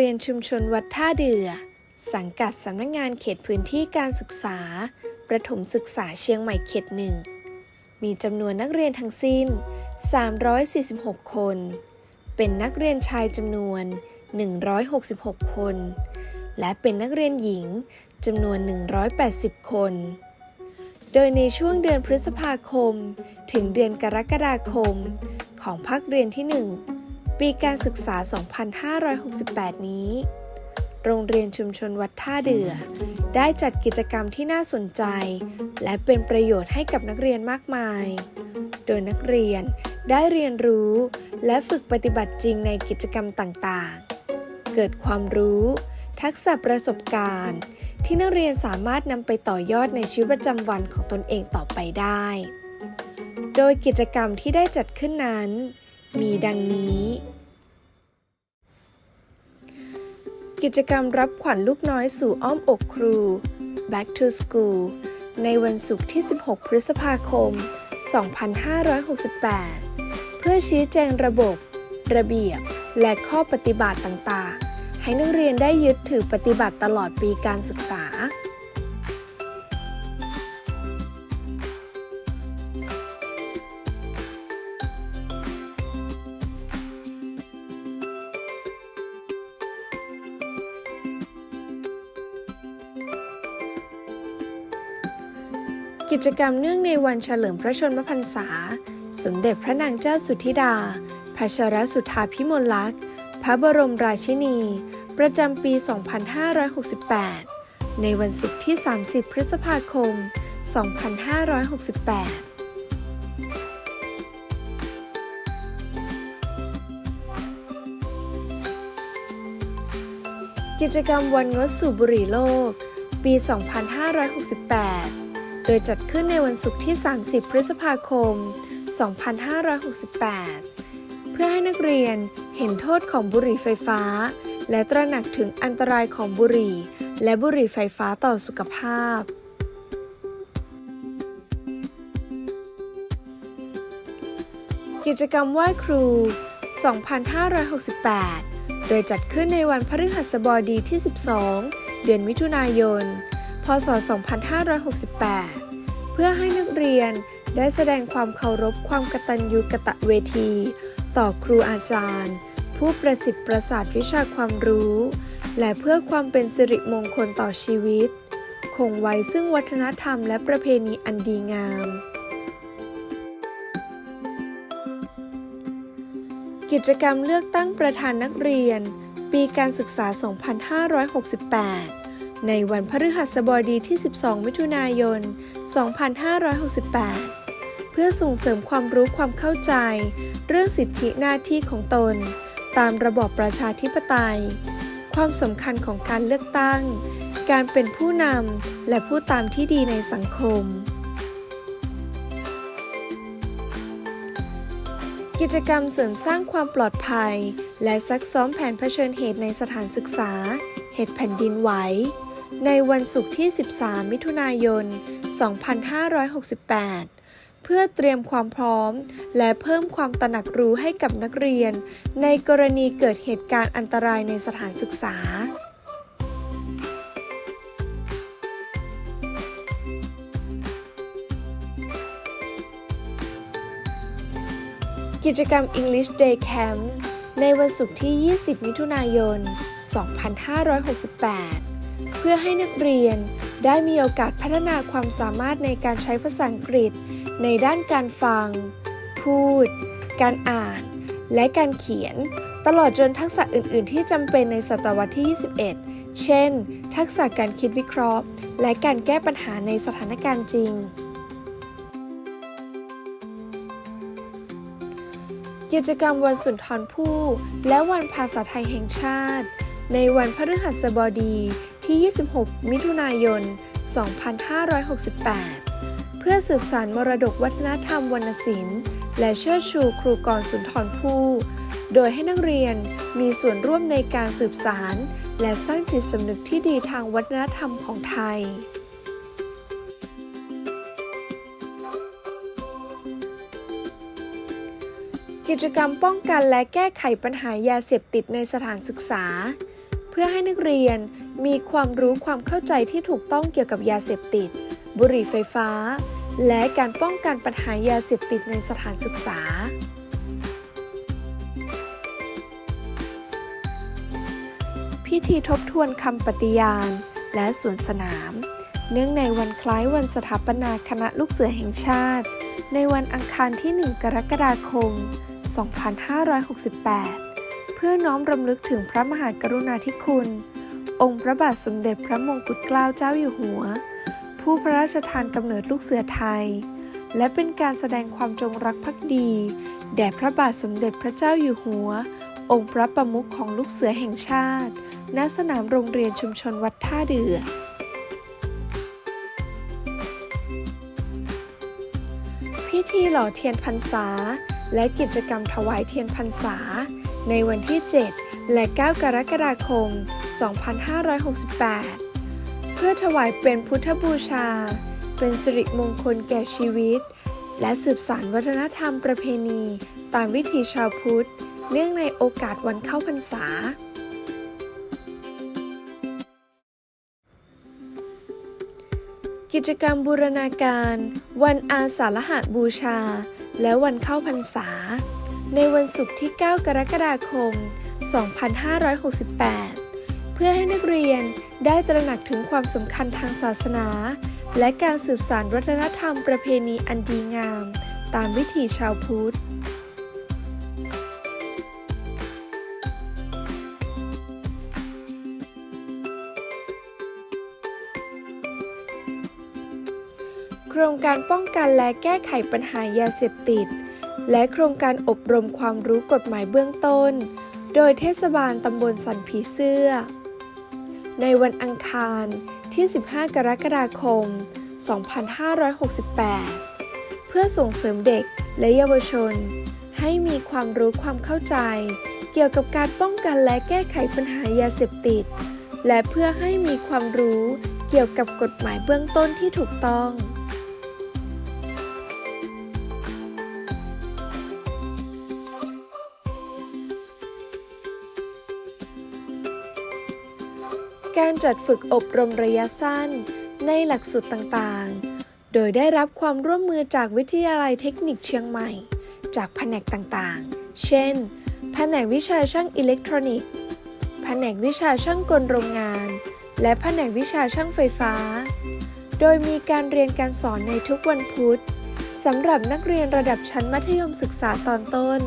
เรียนชุมชนวัดท่าเดือ สังกัดสำนักงงานเขตพื้นที่การศึกษา ประถมศึกษาเชียงใหม่เขตหนึ่ง มีจำนวนนักเรียนทั้งสิ้น 346 คน เป็นนักเรียนชายจำนวน 166 คน และเป็นนักเรียนหญิงจำนวน 180 คน โดยในช่วงเดือนพฤษภาคม ถึงเดือนกรกฎาคม ของภาคเรียนที่ 1 ปีการศึกษา 2568 นี้ โรงเรียนชุมชนวัดท่าเดือ ได้จัดกิจกรรมที่น่าสนใจ และเป็นประโยชน์ให้กับนักเรียนมากมาย โดยนักเรียนได้เรียนรู้และฝึกปฏิบัติจริงในกิจกรรมต่างๆ เกิดความรู้ ทักษะประสบการณ์ ที่นักเรียนสามารถนำไปต่อยอดในชีวิตประจำวันของตนเองต่อไปได้ โดยกิจกรรมที่ได้จัดขึ้นนั้น มีดังนี้ กิจกรรมรับขวัญลูกน้อยสู่อ้อมอกครู Back to School ในวันศุกร์ที่ 16 พฤษภาคม 2568 เพื่อชี้แจงระบบ ระเบียบ และข้อปฏิบัติต่างๆ ให้นักเรียนได้ยึดถือปฏิบัติตลอดปีการศึกษา กิจกรรมเนื่องในวันเฉลิมพระชนมพรรษา สมเด็จพระนางเจ้าสุธิดาพัชรสุธาพิมลลักษณ์ พระบรมราชินี ประจำปี 2568 ในวันศุกร์ที่ 30 พฤษภาคม 2568กิจกรรมวันงดสูบบุหรี่โลก ปี 2568 โดยจัดขึ้นในวันศุกร์ที่ 30 พฤษภาคม 2568 เพื่อให้นักเรียนเห็นโทษของบุหรี่ไฟฟ้า และตระหนักถึงอันตรายของบุหรี่ และบุหรี่ไฟฟ้าต่อสุขภาพ กิจกรรมไหว้ครู 2568 โดยจัดขึ้นในวันพฤหัสบดีที่ 12 เดือนมิถุนายน พศ 2568 พื่อให้นักเรียนได้แสดงความเคารพความกตัญญูกะตะเวที ต่อครูอาจารย์ ผู้ประสิทธิ์ประสาทวิชาความรู้ และเพื่อความเป็นสิริมงคลต่อชีวิต คงไว้ซึ่งวัฒนธรรมและประเพณีอันดีงาม กิจกรรมเลือกตั้งประธานนักเรียน ปีการศึกษา 2568 ในวันพฤหัสบดีที่ 12 มิถุนายน 2568 เพื่อส่งเสริมความรู้ความเข้าใจ เรื่องสิทธิหน้าที่ของตน ตามระบอบประชาธิปไตย ความสำคัญของการเลือกตั้ง การเป็นผู้นำและผู้ตามที่ดีในสังคม กิจกรรมเสริมสร้างความปลอดภัย และซักซ้อมแผนเผชิญเหตุในสถานศึกษาเหตุแผ่นดินไหว ในวันศุกร์ที่ 13 มิถุนายน 2568 เพื่อเตรียมความพร้อม และเพิ่มความตระหนักรู้ให้กับนักเรียน ในกรณีเกิดเหตุการณ์อันตรายในสถานศึกษากิจกรรม English Day Camp ในวันศุกร์ที่ 20 มิถุนายน 2568 เพื่อให้นักเรียนได้มีโอกาสพัฒนาความสามารถในการใช้ภาษาอังกฤษ ในด้านการฟัง พูด การอ่าน และการเขียน ตลอดจนทักษะอื่น ๆ ที่จำเป็นในศตวรรษที่ 21 เช่น ทักษะการคิดวิเคราะห์ และการแก้ปัญหาในสถานการณ์จริง กิจกรรมวันสุนทรภู่และวันภาษาไทยแห่งชาติ ในวันพฤหัสบดี ที่ 26 มิถุนายน 2568 เพื่อสืบสานมรดกวัฒนธรรมวรรณศิลป์ และเชิดชูครูกรสุนทรภู่โดยให้นักเรียนมีส่วนร่วมในการสืบสาร และสร้างจิตสำนึกที่ดีทางวัฒนธรรมของไทย กิจกรรมป้องกันและแก้ไขปัญหายาเสพติดในสถานศึกษา เพื่อให้นักเรียนมีความรู้ความเข้าใจที่ถูกต้องเกี่ยวกับยาเสพติด บุหรี่ไฟฟ้า และการป้องกันปัญหายาเสพติดในสถานศึกษา พิธีทบทวนคำปฏิญาณ และสวนสนาม เนื่องในวันคล้ายวันสถาปนาคณะลูกเสือแห่งชาติ ในวันอังคารที่ 1 กรกฎาคม 2568 เพื่อน้อมรำลึกถึงพระมหากรุณาธิคุณ องค์พระบาทสมเด็จพระมงกุฎเกล้าเจ้าอยู่หัว ผู้พระราชทานกำเนิดลูกเสือไทย และเป็นการแสดงความจงรักภักดีแด่พระบาทสมเด็จพระเจ้าอยู่หัว องค์พระประมุขของลูกเสือแห่งชาติ ณ สนามโรงเรียนชุมชนวัดท่าเดือพิธีหล่อเทียนพรรษา และกิจกรรมถวายเทียนพรรษา ในวันที่ 7 และ 9 กรกฎาคม 2568 เพื่อถวายเป็นพุทธบูชา เป็นสิริมงคลแก่ชีวิต และสืบสานวัฒนธรรมประเพณี ตามวิถีชาวพุทธ เนื่องในโอกาสวันเข้าพรรษากิจกรรมบูรณาการ วันอาสาฬหบูชา และวันเข้าพรรษา ในวันศุกร์ที่ 9 กรกฎาคม 2568 เพื่อให้นักเรียนได้ตระหนักถึงความสำคัญทางศาสนา และการสืบสานวัฒนธรรมประเพณีอันดีงาม ตามวิถีชาวพุทธโครงการป้องกันและแก้ไขปัญหายาเสพติด และโครงการอบรมความรู้กฎหมายเบื้องต้น โดยเทศบาลตำบลสันผีเสื้อ ในวันอังคารที่ 15 กรกฎาคม 2568 เพื่อส่งเสริมเด็กและเยาวชน ให้มีความรู้ความเข้าใจ เกี่ยวกับการป้องกันและแก้ไขปัญหายาเสพติด และเพื่อให้มีความรู้เกี่ยวกับกฎหมายเบื้องต้นที่ถูกต้อง การจัดฝึกอบรมระยะสั้น ในหลักสูตรต่างๆ โดยได้รับความร่วมมือจากวิทยาลัยเทคนิคเชียงใหม่ จากแผนกต่างๆ เช่น แผนกวิชาช่างอิเล็กทรอนิกส์ แผนกวิชาช่างกลโรงงาน และแผนกวิชาช่างไฟฟ้า โดยมีการเรียนการสอนในทุกวันพุธสำหรับนักเรียนระดับชั้นมัธยมศึกษาตอนต้น